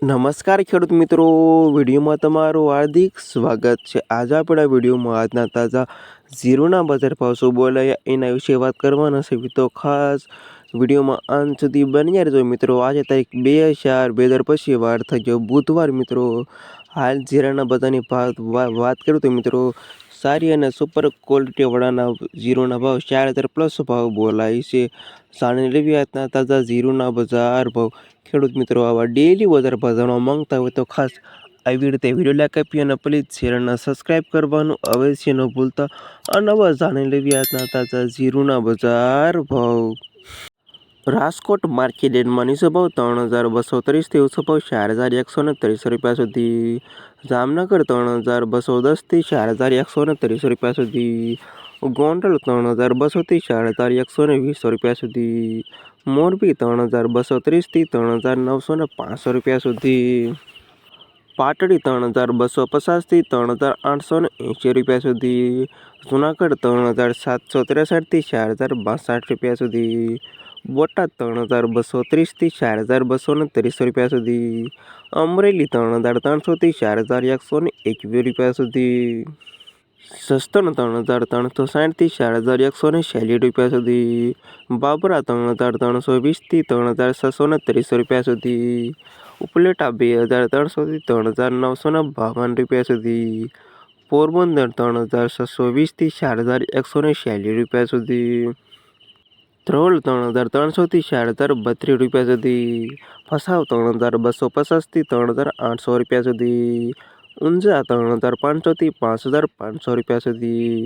નમસ્કાર ખેડૂત મિત્રો, વિડીયોમાં તમારું હાર્દિક સ્વાગત છે. આજે આપણે વિડીયોમાં આજના તાજા ઝીરોના બજાર ભાવ શું બોલાયા એના વિશે વાત કરવાના છે. તો ખાસ વિડીયોમાં અંત સુધી બની રહેજો. મિત્રો, આજે તારીખ બે ચાર બે હજાર પછી વાર થઈ ગયો બુધવાર. મિત્રો, હાલ ઝીરાના બધાની વાત કરું તો મિત્રો સારી અને સુપર ક્વોલિટીવાળાના ઝીરોના ભાવ ચાર હજાર પ્લસ ભાવ બોલાય છે. લેવી આજના તાજા ઝીરોના બજાર ભાવ. ખેડૂત મિત્રો, આવા ડેલી બજાર ભાવ જાણવા માંગતા હોય તો ખાસ આવી રીતે વીડિયો લાઈક આપી અને પ્લીઝ ચેનલને સબસ્ક્રાઈબ કરવાનું અવશ્ય ન ભૂલતા. અને હવે જાણી લેવી આજના તાજા ઝીરોના બજાર ભાવ. રાજકોટ માર્કેટ યાર્ડમાં નીચો ભાવ ત્રણ હજાર બસો ત્રીસથી ઓછો ભાવ ચાર હજાર એકસો ને ત્રીસ રૂપિયા સુધી. જામનગર ત્રણ હજાર બસો દસથી ચાર હજાર એકસો ને ત્રીસ રૂપિયા સુધી. ગોંડલ ત્રણ હજાર બસોથી ચાર હજાર એકસો ને વીસ રૂપિયા સુધી. મોરબી ત્રણ હજાર બસો ત્રીસથી ત્રણ હજાર નવસો ને પાંચસો રૂપિયા સુધી. પાટડી ત્રણ હજાર બસો પચાસથી ત્રણ હજાર આઠસો ને એંશી રૂપિયા સુધી. જુનાગઢ ત્રણ હજાર સાતસો ત્રેસઠથી ચાર હજાર બાસઠ રૂપિયા સુધી. બોટાદ ત્રણ હજાર બસો ત્રીસથી ચાર હજાર બસો ને ત્રીસ રૂપિયા સુધી. અમરેલી ત્રણ હજાર ત્રણસોથી ચાર હજાર એકસો ને એકવીસ રૂપિયા સુધી. સસ્તન ત્રણ હજાર ત્રણસો સાઠથી ચાર હજાર એકસો ને છ્યાલીસ રૂપિયા સુધી. બાબરા ત્રણ હજાર ત્રણસો વીસથી ત્રણ હજાર છસો ને ત્રીસ રૂપિયા સુધી. ઉપલેટા બે હજાર ત્રણસોથી ત્રણ હજાર નવસો ને બાવન રૂપિયા સુધી. પોરબંદર ત્રણ હજાર છસો વીસથી ચાર હજાર એકસો ને છ્યાલીસ રૂપિયા સુધી. ધ્રોલ ત્રણ હજાર ત્રણસોથી ચાર હજાર બત્રીસ રૂપિયા સુધી ફસાવ ત્રણ હજાર બસો પચાસથી ત્રણ હજાર આઠસો રૂપિયા સુધી, ઊંઝા ત્રણ હજાર પાંચસોથી પાંચ હજાર પાંચસો રૂપિયા સુધી,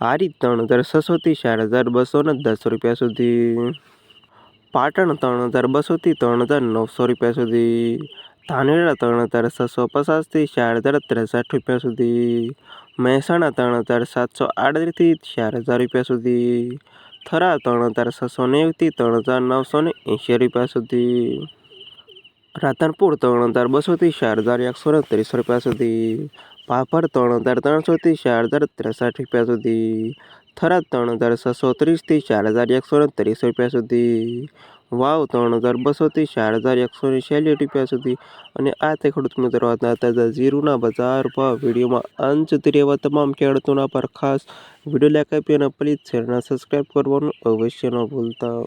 હારી ત્રણ હજાર છસોથી ચાર હજાર બસો ને દસ રૂપિયા સુધી, પાટણ ત્રણ હજાર બસોથી ત્રણ હજાર નવસો રૂપિયા સુધી, ધાનેરા ત્રણ હજાર છસો પચાસથી ચાર હજાર ત્રેસઠ રૂપિયા સુધી, મહેસાણા ત્રણ હજાર સાતસો આડત્રીસથી ચાર હજાર રૂપિયા સુધી થરા ત્રણ હજાર છસો નેવથી ત્રણ હજાર નવસો ને એંશી રૂપિયા સુધી. રાધનપુર ત્રણ હજાર બસોથી ચાર હજાર એકસો ને ત્રીસ રૂપિયા સુધી. પાપડ ત્રણ હજાર ત્રણસોથી ચાર હજાર ત્રેસઠ રૂપિયા સુધી. થરાદ ત્રણ હજાર છસો ત્રીસથી ચાર હજાર એકસો ત્રીસ રૂપિયા સુધી. વાવ, ત્રણ હજાર બસોથી ચાર હજાર એકસો ને છ્યાલીસ રૂપિયા સુધી. અને આ તે ખેડૂત મિત્રો હતા તાજા જીરુના બજાર ભાવ વિડીયોમાં અંત સુધી રહેવા તમામ ખેડૂતોના પર ખાસ વીડિયો લાઈક આપી અને પ્લીઝ ચેનલને સબસ્ક્રાઈબ કરવાનું અવશ્ય ન ભૂલતા.